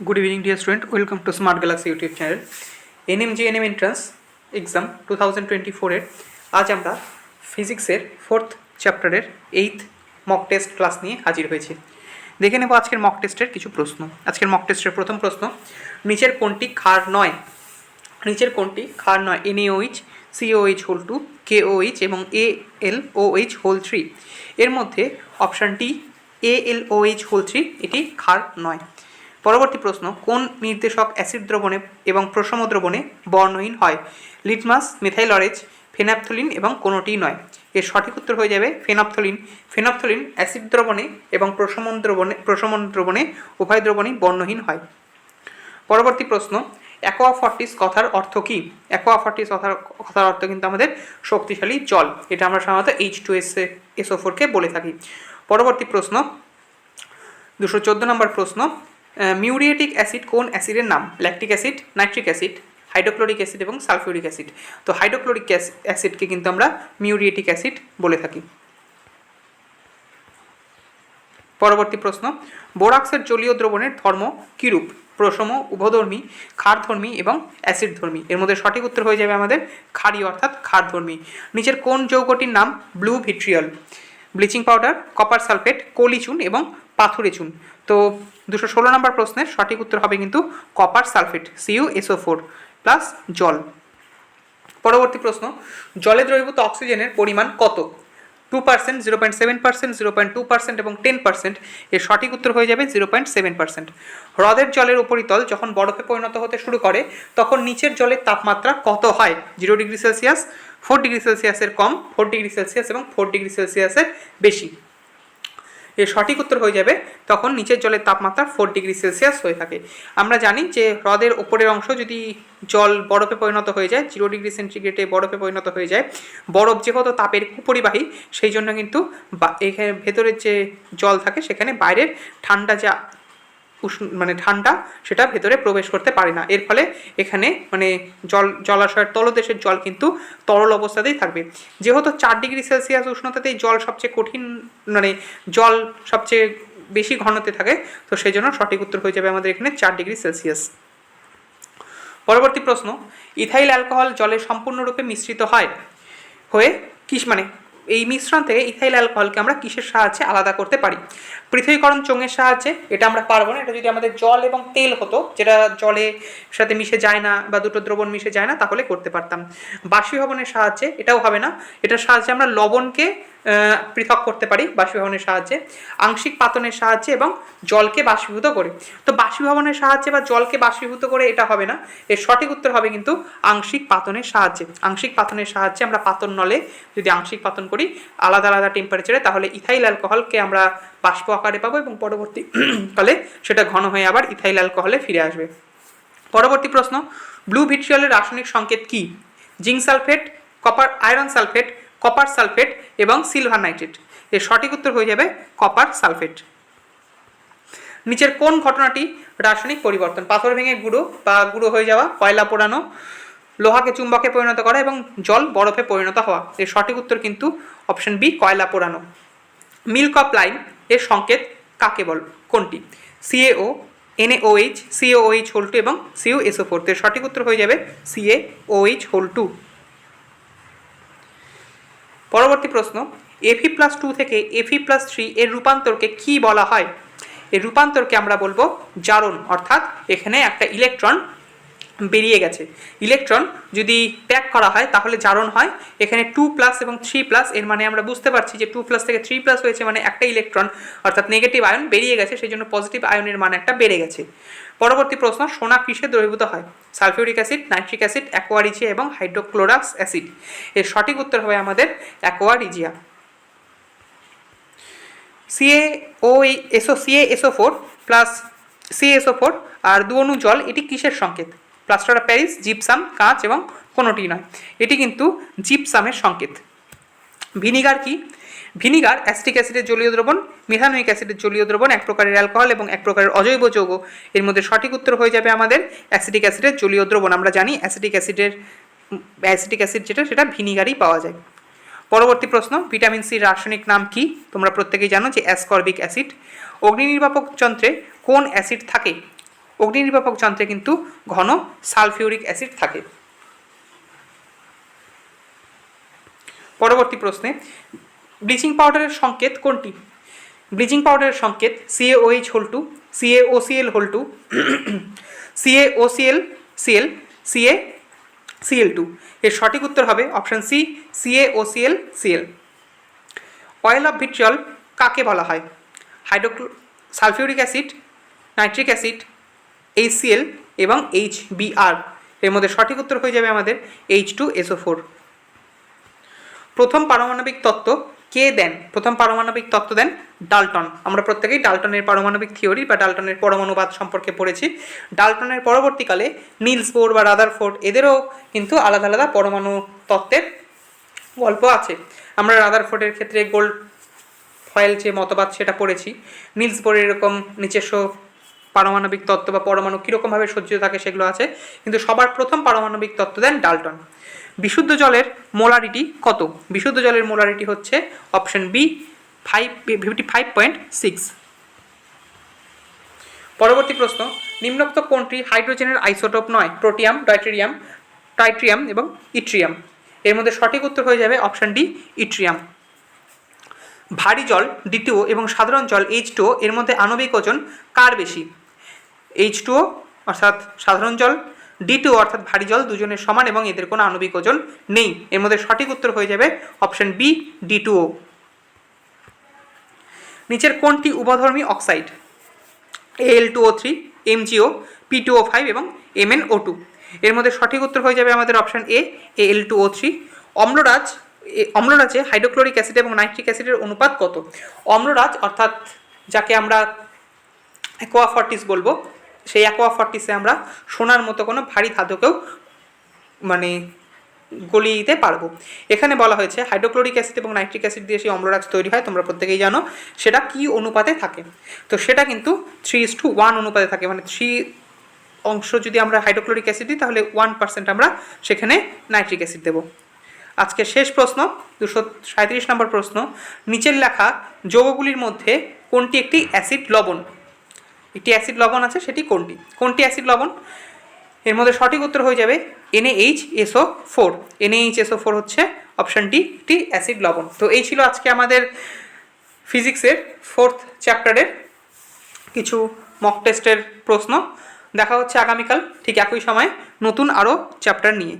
Good evening, dear student. Welcome to Smart Galaxy YouTube channel. NMG NM entrance exam two thousand twenty ফোরের আজ আমরা ফিজিক্সের fourth চ্যাপ্টারের eighth mock test class নিয়ে হাজির হয়েছি। দেখে নেব আজকের মক টেস্টের কিছু প্রশ্ন। আজকের মক টেস্টের প্রথম প্রশ্ন নিচের কোনটি ক্ষার নয়। নিচের কোনটি ক্ষার নয় NAOH COH whole two KOH এবং A L OH whole three এর মধ্যে অপশানটি A L OH whole three এটি ক্ষার নয়। পরবর্তী প্রশ্ন, কোন নির্দেশক অ্যাসিড দ্রবণে এবং প্রশম দ্রবণে বর্ণহীন হয়? লিটমাস মিথাইল অরেজ ফেনাপথলিন এবং কোনোটিই নয়। এর সঠিক উত্তর হয়ে যাবে ফেনাপথলিন। ফেনাপথলিন অ্যাসিড দ্রবণে এবং প্রশমন দ্রবণে প্রশমন দ্রবণে উভয় দ্রবণই বর্ণহীন হয়। পরবর্তী প্রশ্ন অ্যাকোয়া ফর্টিস কথার অর্থ কী? অ্যাকোয়া ফর্টিস কথার কথার অর্থ কিন্তু আমাদের শক্তিশালী জল। এটা আমরা সাধারণত এইচ টু এস এসও ফোরকে বলে থাকি। পরবর্তী প্রশ্ন, দুশো চোদ্দ নম্বর প্রশ্ন মিউরিয়েটিক অ্যাসিড কোন অ্যাসিডের নাম? Lactic acid nitric acid hydrochloric acid এবং সালফিউরিক অ্যাসিড তো হাইড্রোক্লোরিক অ্যাসিডকে কিন্তু আমরা মিউরিয়েটিক অ্যাসিড বলে থাকি। পরবর্তী প্রশ্ন, বোরাক্সের জলীয় দ্রবণের ধর্ম কীরূপ? প্রশম উভধর্মী, ক্ষারধর্মী এবং অ্যাসিডধর্মী। এর মধ্যে সঠিক উত্তর হয়ে যাবে আমাদের ক্ষারীয় অর্থাৎ ক্ষারধর্মী। নিচের কোন যৌগটির নাম blue vitriol? Bleaching powder, copper sulphate, কলিচুন এবং পাথুরে চুন। তো দুশো ষোলো নম্বর প্রশ্নের সঠিক উত্তর হবে কিন্তু copper sulphate CU SO four plus জল। পরবর্তী প্রশ্ন, জলে দ্রবীভূত অক্সিজেনের পরিমাণ কত? Two percent zero point seven percent zero point two percent এবং টেন পার্সেন্ট এর সঠিক উত্তর হয়ে যাবে জিরো পয়েন্ট সেভেন পার্সেন্ট হ্রদের জলের উপরিতল যখন বরফে পরিণত হতে শুরু করে, তখন নিচের জলের তাপমাত্রা কত হয়? Zero degree Celsius four degree সেলসিয়াসের কম ফোর ডিগ্রি সেলসিয়াস এবং ফোর ডিগ্রি সেলসিয়াসের বেশি। এর সঠিক উত্তর হয়ে যাবে তখন নিচের জলের তাপমাত্রা ফোর ডিগ্রি সেলসিয়াস হয়ে থাকে। আমরা জানি যে হ্রদের ওপরের অংশ যদি জল বরফে পরিণত হয়ে যায় জিরো ডিগ্রি সেন্টিগ্রেডে বরফে পরিণত হয়ে যায়, বরফ যেহেতু তাপের কুপরিবাহী, সেই জন্য কিন্তু এখানে ভেতরের যে জল থাকে, সেখানে বাইরের ঠান্ডা যা উষ্ণ মানে ঠান্ডা, সেটা ভেতরে প্রবেশ করতে পারে না। এর ফলে এখানে মানে জল, জলাশয়ের তলদেশের জল কিন্তু তরল অবস্থাতেই থাকবে। যেহেতু চার ডিগ্রি সেলসিয়াস উষ্ণতাতেই জল সবচেয়ে কঠিন মানে জল সবচেয়ে বেশি ঘনতে থাকে, তো সেই জন্য সঠিক উত্তর হয়ে যাবে আমাদের এখানে চার ডিগ্রি সেলসিয়াস। পরবর্তী প্রশ্ন, ইথাইল অ্যালকোহল জলে সম্পূর্ণরূপে মিশ্রিত হয় হয়ে কিস মানে এই মিশ্রণ থেকে ইথাইল অ্যালকোহলকে আমরা কিসের সাহায্যে আলাদা করতে পারি? পৃথিবীকরণ চোঙের সাহায্যে, এটা আমরা পারব না। এটা যদি আমাদের জল এবং তেল হতো, যেটা জলে সাথে মিশে যায় না বা দুটো দ্রবণ মিশে যায় না, তাহলে করতে পারতাম। বাষ্পীভবনের সাহায্যে এটাও হবে না। এটার সাহায্যে আমরা লবণকে পৃথক করতে পারি বাষ্পীভবনের সাহায্যে, আংশিক পাতনের সাহায্যে এবং জলকে বাষ্পীভূত করে। তো বাষ্পীভবনের সাহায্যে বা জলকে বাষ্পীভূত করে এটা হবে না, এর সঠিক উত্তর হবে কিন্তু আংশিক পাতনের সাহায্যে। আংশিক পাতনের সাহায্যে আমরা পাতন নলে যদি আংশিক পাতন করি, আলাদা আলাদা টেম্পারেচারে তাহলে ইথাইল অ্যালকোহলকে আমরা বাষ্প আকারে পাবো এবং পরবর্তী কালে সেটা ঘন হয়ে আবার ইথাইল অ্যালকোহলে ফিরে আসবে। পরবর্তী প্রশ্ন ব্লু ভিট্রিয়লের রাসায়নিক সংকেত কি? Zinc sulphate copper iron sulphate copper sulphate এবং সিলভার নাইট্রেট এর সঠিক উত্তর হয়ে যাবে কপার সালফেট নিচের কোন ঘটনাটি রাসায়নিক পরিবর্তন? পাথর ভেঙে গুঁড়ো বা গুঁড়ো হয়ে যাওয়া, কয়লা পোড়ানো, লোহাকে চুম্বকে পরিণত করা এবং জল বরফে পরিণত হওয়া। এর সঠিক উত্তর কিন্তু অপশন বি কয়লা পোড়ানো। মিল্ক অফ লাইন, এর সংকেত কাকে বল? কোনটি? CAO NAOH COOH whole two এবং সিও এসও ফোর এর সঠিক উত্তর হয়ে যাবে সিএ ওএইচ হোল টু পরবর্তী প্রশ্ন এফি প্লাস টু থেকে এফি প্লাস থ্রি এর রূপান্তরকে কি বলা হয়? এর রূপান্তরকে আমরা বলব জারণ, অর্থাৎ এখানে একটা ইলেকট্রন বেরিয়ে গেছে। ইলেকট্রন যদি ত্যাগ করা হয়, তাহলে জারণ হয়। এখানে টু প্লাস এবং থ্রি প্লাস এর মানে আমরা বুঝতে পারছি যে টু প্লাস থেকে থ্রি প্লাস হয়েছে মানে একটা ইলেকট্রন, অর্থাৎ নেগেটিভ আয়ন বেরিয়ে গেছে, সেই জন্য পজিটিভ আয়নের মান একটা বেড়ে গেছে। পরবর্তী প্রশ্ন, সোনা কিসে দ্রবীভূত হয়? Sulphuric acid, nitric acid, aqua regia এবং হাইড্রোক্লোরাক্স অ্যাসিড। এর সঠিক উত্তর হবে আমাদের aqua regia. CA O SO CA SO four plus CSO four আর দু অণু জল, এটি কিসের সংকেত? প্লাস্টার অফ প্যারিস, জিপসাম, কাঁচ এবং কোনোটি নয়। এটি কিন্তু জিপসামের সংকেত। ভিনিগার কি? ভিনিগার অ্যাসিটিক অ্যাসিডের জলীয় দ্রবণ মিথানোইক অ্যাসিডের জলীয় দ্রবণ, এক প্রকারের অ্যালকোহল এবং এক প্রকারের অজৈব যৌগ। এর মধ্যে সঠিক উত্তর হয়ে যাবে আমাদের অ্যাসিটিক অ্যাসিডের জলীয় দ্রবণ। আমরা জানি অ্যাসিটিক অ্যাসিডের, অ্যাসিটিক অ্যাসিড যেটা, সেটা ভিনিগারই পাওয়া যায়। পরবর্তী প্রশ্ন, ভিটামিন সির রাসায়নিক নাম কি? তোমরা প্রত্যেকেই জানো যে অ্যাসকর্বিক অ্যাসিড। অগ্নি নির্বাপক যন্ত্রে কোন অ্যাসিড থাকে? অগ্নি নির্বাপক যন্ত্রে কিন্তু ঘন সালফিউরিক অ্যাসিড থাকে। পরবর্তী প্রশ্নে, ব্লিচিং পাউডারের সংকেত কোনটি? ব্লিচিং পাউডারের সংকেত CAOH whole two CAOCL whole two CAOCL CL CA CL two এর সঠিক উত্তর হবে option C CAOCL CL oil of vitriol কাকে বলা হয়? Hydrochloric sulphuric acid, nitric acid HCL এবং এইচ এর মধ্যে সঠিক উত্তর হয়ে যাবে আমাদের এইচ টু এসও ফোর প্রথম পারমাণবিক তত্ত্ব কে দেন? প্রথম পারমাণবিক তত্ত্ব দেন ডাল্টন। আমরা প্রত্যেকেই ডাল্টনের পারমাণবিক থিওরি বা ডাল্টনের পরমাণুবাদ সম্পর্কে পড়েছি। ডাল্টনের পরবর্তীকালে নিলস বোর বা রাদার ফোর্ড এদেরও কিন্তু আলাদা আলাদা পরমাণু তত্ত্বের গল্প আছে। আমরা রাদার ফোর্ডের ক্ষেত্রে গোল্ড ফয়েল যে মতবাদ সেটা পড়েছি। নিলস বোরের এরকম নিজস্ব পারমাণবিক তত্ত্ব বা পরমাণু কীরকমভাবে সজ্জিত থাকে সেগুলো আছে। কিন্তু সবার প্রথম পারমাণবিক তত্ত্ব দেন ডাল্টন। বিশুদ্ধ জলের মোলারিটি কত? বিশুদ্ধ জলের মোলারিটি হচ্ছে option B, five, fifty five point six. পরবর্তী প্রশ্ন, নিম্নোক্ত কোনটি হাইড্রোজেনের আইসোটোপ নয়? প্রোটিয়াম, ডাইটেরিয়াম, টাইট্রিয়াম এবং ইট্রিয়াম। এর মধ্যে সঠিক উত্তর হয়ে যাবে অপশন ডি, ইট্রিয়াম। ভারী জল, দ্বিতীয় এবং সাধারণ জল, এইচ টু এর মধ্যে আণবিক ওজন কার বেশি? এইচ টু অর্থাৎ সাধারণ জল ডি টু অর্থাৎ ভারী জল, দুজনের সমান এবং এদের কোনো আণবিক ওজন নেই। এর মধ্যে সঠিক উত্তর হয়ে যাবে option B D two O নিচের কোনটি উভধর্মী oxide? L two O three MGO P two O five এবং এমএন ও টু এর মধ্যে সঠিক উত্তর হয়ে যাবে আমাদের option A L two O three অম্লরাজ, এ- অম্লরাজে হাইড্রোক্লোরিক অ্যাসিড এবং নাইট্রিক অ্যাসিডের অনুপাত কত? অম্লরাজ, অর্থাৎ যাকে আমরা অ্যাকোয়া ফর্টিস বলব সেই অ্যাকোয়া ফর্টিসে আমরা সোনার মতো কোনো ভারী ধাতুকেও মানে গলিয়ে দিতে পারব। এখানে বলা হয়েছে হাইড্রোক্লোরিক অ্যাসিড এবং নাইট্রিক অ্যাসিড দিয়ে সেই অম্লরাজ তৈরি হয়, তোমরা প্রত্যেকেই জানো। সেটা কি অনুপাতে থাকে? তো সেটা কিন্তু থ্রি ইস টু ওয়ান অনুপাতে থাকে। মানে থ্রি অংশ যদি আমরা হাইড্রোক্লোরিক অ্যাসিড দিই, তাহলে ওয়ান পার্সেন্ট আমরা সেখানে নাইট্রিক অ্যাসিড দেবো। আজকে শেষ প্রশ্ন, দুশো সাঁত্রিশ নম্বর প্রশ্ন। নিচের লেখা যৌগগুলির মধ্যে কোনটি একটি অ্যাসিড লবণ? একটি অ্যাসিড লবণ আছে, সেটি কোনটি? কোনটি অ্যাসিড লবণ? এর মধ্যে সঠিক উত্তর হয়ে যাবে NH SO four NH SO four হচ্ছে অপশান ডি একটি অ্যাসিড লবণ। তো এই ছিল আজকে আমাদের ফিজিক্সের ফোর্থ চ্যাপ্টারের কিছু মক টেস্টের প্রশ্ন। দেখা হচ্ছে আগামীকাল, ঠিক একই সময় নতুন আরও চ্যাপ্টার নিয়ে।